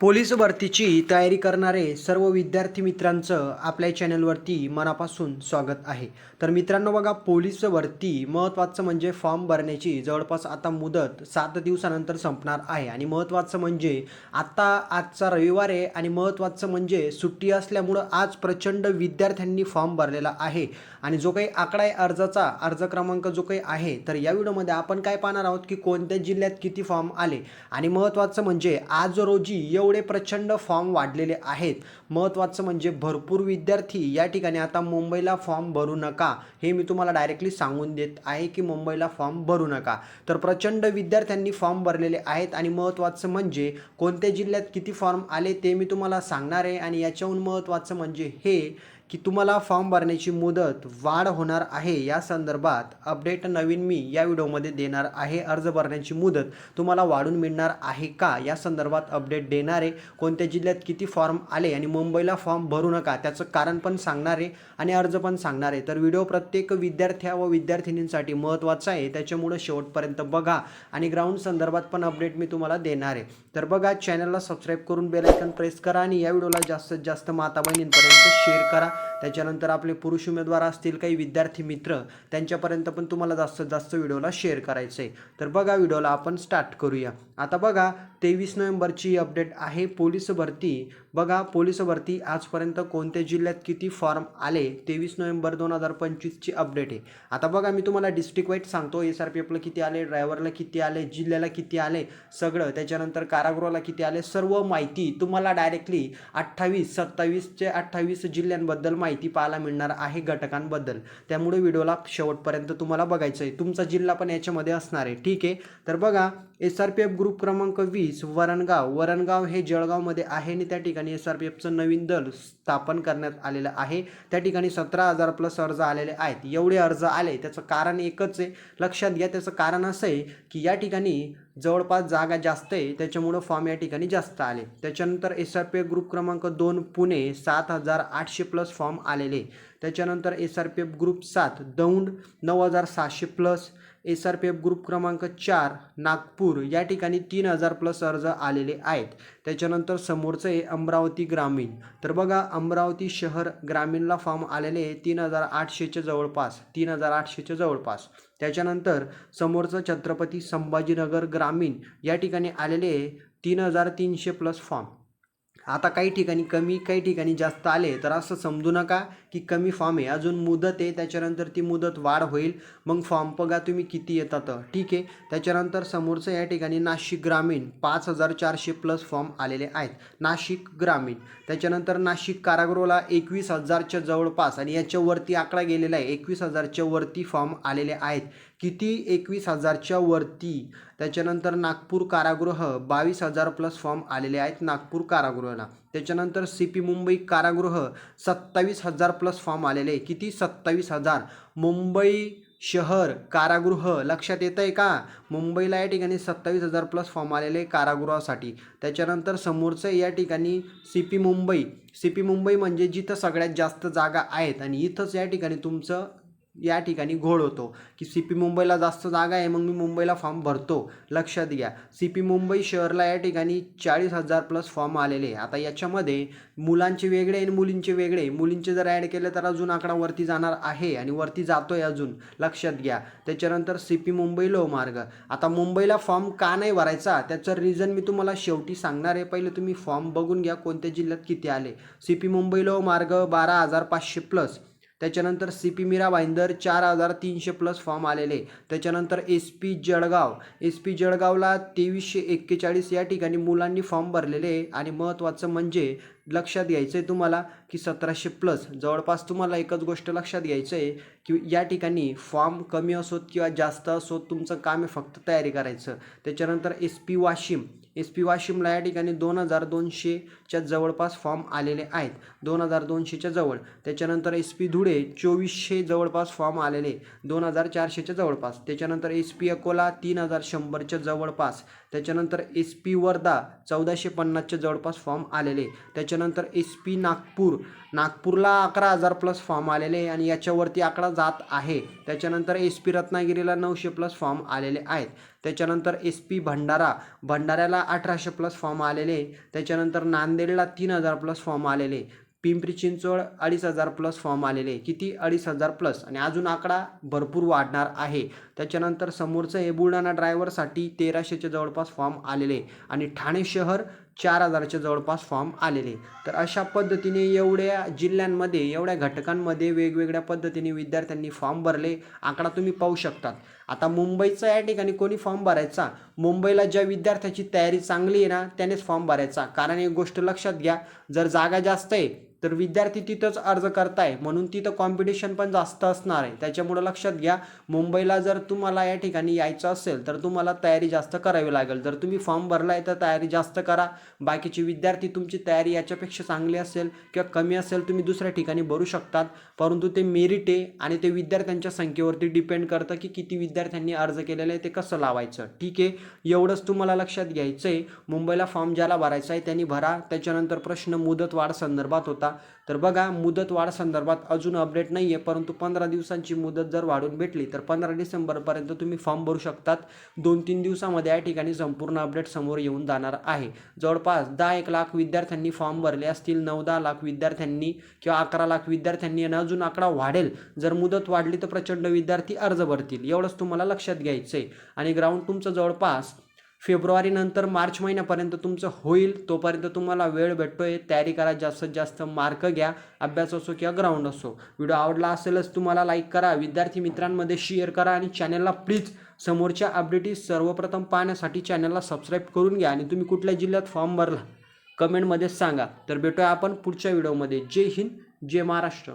Police भरतीची तयारी करणारे सर्व विद्यार्थी मित्रांचं आपल्या चॅनलवरती मनापासून स्वागत आहे. तर मित्रांनो बघा पोलीस भरती महत्त्वाचं म्हणजे फॉर्म भरण्याची जवळपास आता मुदत सात दिवसानंतर संपणार आहे. आणि महत्त्वाचं म्हणजे आत्ता आजचा रविवार आहे आणि महत्त्वाचं म्हणजे सुट्टी असल्यामुळं आज प्रचंड विद्यार्थ्यांनी फॉर्म भरलेला आहे. आणि जो काही आकडा आहे अर्जाचा अर्ज क्रमांक जो काही आहे तर या व्हिडिओमध्ये आपण काय पाहणार आहोत की कोणत्या जिल्ह्यात किती फॉर्म आले. आणि महत्त्वाचं म्हणजे आज रोजी एवढे प्रचंड फॉर्म वाढलेले आहेत. महत्त्वाचं म्हणजे भरपूर विद्यार्थी या ठिकाणी आता मुंबईला फॉर्म भरू नका. हे मी तुम्हाला डायरेक्टली सांगून देत आहे की मुंबईला फॉर्म भरू नका. तर प्रचंड विद्यार्थ्यांनी फॉर्म भरलेले आहेत आणि महत्त्वाचं म्हणजे कोणत्या जिल्ह्यात किती फॉर्म आले ते मी तुम्हाला सांगणार आहे आणि याच्याहून महत्त्वाचं म्हणजे हे की तुम्हाला फॉर्म भरण्याची मुदत वाढ होणार आहे. या संदर्भात अपडेट नवीन मी या व्हिडिओमध्ये देणार आहे. अर्ज भरण्याची मुदत तुम्हाला वाढून मिळणार आहे का? या संदर्भात अपडेट देणार आहे कोणत्या जिल्ह्यात किती फॉर्म आले आणि मुंबईला फॉर्म भरू नका त्याचं कारण पण सांगणार आहे आणि अर्ज पण सांगणार आहे. तर व्हिडिओ प्रत्येक विद्यार्थ्या व विद्यार्थिनींसाठी महत्त्वाचा आहे. त्याच्यामुळं शेवटपर्यंत बघा आणि ग्राउंड संदर्भात पण अपडेट मी तुम्हाला देणार आहे. तर बघा चॅनलला सबस्क्राईब करून बेलायकन प्रेस करा आणि या व्हिडिओला जास्तीत जास्त माता बहिणींपर्यंत शेअर करा. त्याच्यानंतर आपले पुरुष उमेदवार असतील काही विद्यार्थी मित्र त्यांच्यापर्यंत पण तुम्हाला जास्तीत जास्त व्हिडिओला शेअर करायचं आहे तर बघा व्हिडिओला आपण स्टार्ट करूया. आता बघा तेवीस नोव्हेंबरची अपडेट आहे पोलीस भरती. बघा पोलीस भरती आजपर्यंत कोणत्या जिल्ह्यात किती फॉर्म आले? तेवीस नोव्हेंबर दोन हजार पंचवीसची अपडेट आहे. आता बघा मी तुम्हाला डिस्ट्रिक्ट वाईज सांगतो. एस आर पी एफला किती आले ड्रायव्हरला किती आले जिल्ह्याला किती आले सगळं. त्याच्यानंतर कारागृहाला किती आले सर्व माहिती तुम्हाला डायरेक्टली अठ्ठावीस सत्तावीसचे अठ्ठावीस जिल्ह्यांबद्दल माहिती पाहायला मिळणार आहे घटकांबद्दल. त्यामुळे व्हिडिओला शेवटपर्यंत तुम्हाला बघायचं आहे तुमचा जिल्हा पण याच्यामध्ये असणार आहे. ठीक आहे? तर बघा S R P F group क्रमांक वीस वरणगाव. वरणगाव हे जळगावमध्ये आहे आणि त्या ठिकाणी एस आर पी एफचं नवीन दल स्थापन करण्यात आलेलं आहे. त्या ठिकाणी सतरा हजार प्लस अर्ज आलेले आहेत. एवढे अर्ज आले त्याचं कारण एकच आहे. लक्षात घ्या त्याचं कारण असं आहे की या ठिकाणी जवळपास जागा जास्त आहे. त्याच्यामुळं फॉर्म या ठिकाणी जास्त आले. त्याच्यानंतर S R P F group क्रमांक दोन पुणे सात हजार आठशे प्लस फॉर्म आलेले. त्याच्यानंतर S R P F group सात दौंड नऊ हजार सहाशे plus S R P F group क्रमांक चार नागपूर या ठिकाणी तीन हजार प्लस अर्ज आलेले आहेत. त्याच्यानंतर समोरचं आहे अमरावती ग्रामीण. तर बघा अमरावती शहर ग्रामीणला फॉर्म आलेले आहे तीन हजार आठशेच्या जवळपास तीन हजार आठशेच्या जवळपास. त्याच्यानंतर समोरचं छत्रपती संभाजीनगर ग्रामीण या ठिकाणी आलेले आहे तीन हजार तीनशे प्लस फॉर्म आता काही ठिकाणी कमी काही ठिकाणी जास्त आले तर असं समजू नका की कमी फॉर्म आहे. अजून मुदत आहे त्याच्यानंतर ती मुदत वाढ होईल. मग फॉर्म बघा तुम्ही किती येतात. ठीक आहे. त्याच्यानंतर समोरचं या ठिकाणी नाशिक ग्रामीण पाच हजार चारशे प्लस फॉर्म आलेले आहेत. नाशिक ग्रामीण. त्याच्यानंतर नाशिक कारागृहाला एकवीस हजारच्या जवळपास आणि याच्यावरती आकडा गेलेला आहे. एकवीस हजारच्या वरती फॉर्म आलेले आहेत. किती एकवीस हजारच्या वरती? त्याच्यानंतर नागपूर कारागृह बावीस हजार प्लस फॉर्म आलेले आहेत नागपूर कारागृहाला. त्याच्यानंतर सी पी मुंबई कारागृह सत्तावीस हजार प्लस फॉर्म आलेले आहे. किती? सत्तावीस हजार. मुंबई शहर कारागृह लक्षात येतं आहे का? मुंबईला या ठिकाणी सत्तावीस हजार प्लस फॉर्म आलेले आहे कारागृहासाठी. त्याच्यानंतर समोरचं या ठिकाणी C P Mumbai. C P Mumbai म्हणजे जिथं सगळ्यात जास्त जागा आहेत आणि इथंच या ठिकाणी तुमचं या ठिकाणी घोळ होतो. की सी पी मुंबईला जास्त जागा आहे मग मी मुंबईला फॉर्म भरतो. लक्षात घ्या. सी पी मुंबई शहरला या ठिकाणी चाळीस हजार प्लस फॉर्म आलेले आहे. आता याच्यामध्ये मुलांचे वेगळे आणि मुलींचे वेगळे मुलींचे जर ॲड केले तर अजून आकडा वरती जाणार आहे आणि वरती जातो आहे अजून. लक्षात घ्या. त्याच्यानंतर सी पी मुंबई लोहमार्ग आता मुंबईला फॉर्म का नाही भरायचा? त्याचं रिझन मी तुम्हाला शेवटी सांगणार आहे. पहिले तुम्ही फॉर्म बघून घ्या कोणत्या जिल्ह्यात किती आले. सी पी मुंबई लोहमार्ग बारा हजार पाचशे प्लस त्याच्यानंतर सी पी मीरा भाईंदर चार हजार तीनशे प्लस फॉर्म आलेले. त्याच्यानंतर S P Jalgaon. S P जळगावला तेवीसशे एक्केचाळीस या ठिकाणी मुलांनी फॉर्म भरलेले आहे. आणि महत्त्वाचं म्हणजे लक्षात घ्यायचं आहे तुम्हाला की सतराशे प्लस जवळपास तुम्हाला एकच गोष्ट लक्षात घ्यायचं आहे की या ठिकाणी फॉर्म कमी असोत किंवा जास्त असोत तुमचं काम आहे फक्त तयारी करायचं. त्याच्यानंतर S P Washim. S P वाशिमला या ठिकाणी दोन हजार दोनशेच्या जवळपास फॉर्म आलेले आहेत. दोन हजार दोनशेच्या जवळ. त्याच्यानंतर एस पी धुळे चोवीसशे जवळपास फॉर्म आलेले. दोन हजार चारशेच्या जवळपास. त्याच्यानंतर एस पी अकोला तीन हजार शंभरच्या जवळपास. त्याच्यानंतर एस पी वर्धा चौदाशे पन्नासच्या जवळपास फॉर्म आलेले. त्याच्यानंतर एस पी नागपूर. नागपूरला अकरा हजार प्लस फॉर्म आलेले आणि याच्यावरती आकडा जात आहे. त्याच्यानंतर एस पी रत्नागिरीला नऊशे प्लस फॉर्म आलेले आहेत. त्याच्यानंतर एस पी भंडारा. भंडाऱ्याला अठराशे प्लस फॉर्म आलेले त्याच्यानंतर नांदेडला तीन हजार प्लस फॉर्म आलेले पिंपरी चिंचवड अडीच हजार प्लस फॉर्म आलेले किती? अडीच हजार प्लस. आणि अजून आकडा भरपूर वाढणार आहे. त्याच्यानंतर समोरचं हे बुलढाणा ड्रायव्हरसाठी तेराशेच्या जवळपास फॉर्म आलेले आणि ठाणे शहर चार हजारच्या जवळपास फॉर्म आलेले. तर अशा पद्धतीने एवढ्या जिल्ह्यांमध्ये एवढ्या घटकांमध्ये वेगवेगळ्या पद्धतीने विद्यार्थ्यांनी फॉर्म भरले. आकडा तुम्ही पाहू शकतात. आता मुंबईचा या ठिकाणी कोणी फॉर्म भरायचा? मुंबईला ज्या विद्यार्थ्याची तयारी चांगली आहे ना त्यानेच फॉर्म भरायचा. कारण एक गोष्ट लक्षात घ्या जर जागा जास्त आहे तर विद्यार्थी तिथंच अर्ज करताय म्हणून तिथं कॉम्पिटिशन पण जास्त असणार आहे. त्याच्यामुळं लक्षात घ्या मुंबईला जर तुम्हाला या ठिकाणी यायचं असेल तर तुम्हाला तयारी जास्त करावी लागेल. जर तुम्ही फॉर्म भरलाय तर तयारी जास्त करा. बाकीचे विद्यार्थी तुमची तयारी याच्यापेक्षा चांगली असेल किंवा कमी असेल तुम्ही दुसऱ्या ठिकाणी भरू शकतात. परंतु ते मेरिट आहे आणि ते विद्यार्थ्यांच्या संख्येवरती डिपेंड करतं की किती विद्यार्थ्यांनी अर्ज केलेला आहे ते कसं लावायचं. ठीक आहे? एवढंच तुम्हाला लक्षात घ्यायचं आहे मुंबईला फॉर्म ज्याला भरायचा आहे त्यांनी भरा. त्याच्यानंतर प्रश्न मुदतवाढ संदर्भात होता. तर बघा मुदतवाढ संदर्भात अजून अपडेट नाही आहे परंतु पंधरा दिवसांची मुदत जर वाढून भेटली तर पंधरा डिसेंबरपर्यंत तुम्ही फॉर्म भरू शकतात. दोन तीन दिवसामध्ये या ठिकाणी संपूर्ण अपडेट समोर येऊन जाणार आहे. जवळपास दहा एक लाख विद्यार्थ्यांनी फॉर्म भरले असतील नऊ दहा लाख विद्यार्थ्यांनी किंवा अकरा लाख विद्यार्थ्यांनी आणि अजून आकडा वाढेल. जर मुदत वाढली तर प्रचंड विद्यार्थी अर्ज भरतील. एवढंच तुम्हाला लक्षात घ्यायचं आहे आणि ग्राउंड तुमचं जवळपास फेब्रुवारीनंतर मार्च महिन्यापर्यंत तुमचं होईल तोपर्यंत तुम्हाला वेळ भेटतोय तयारी करा जास्तीत जास्त मार्क घ्या अभ्यास असो किंवा ग्राउंड असो. व्हिडिओ आवडला असेलच तुम्हाला लाईक करा विद्यार्थी मित्रांमध्ये शेअर करा आणि चॅनलला प्लीज समोरच्या अपडेटीज सर्वप्रथम पाहण्यासाठी चॅनलला सबस्क्राईब करून घ्या आणि तुम्ही कुठल्या जिल्ह्यात फॉर्म भरला कमेंटमध्ये सांगा. तर भेटूया आपण पुढच्या व्हिडिओमध्ये जय हिंद जय महाराष्ट्र.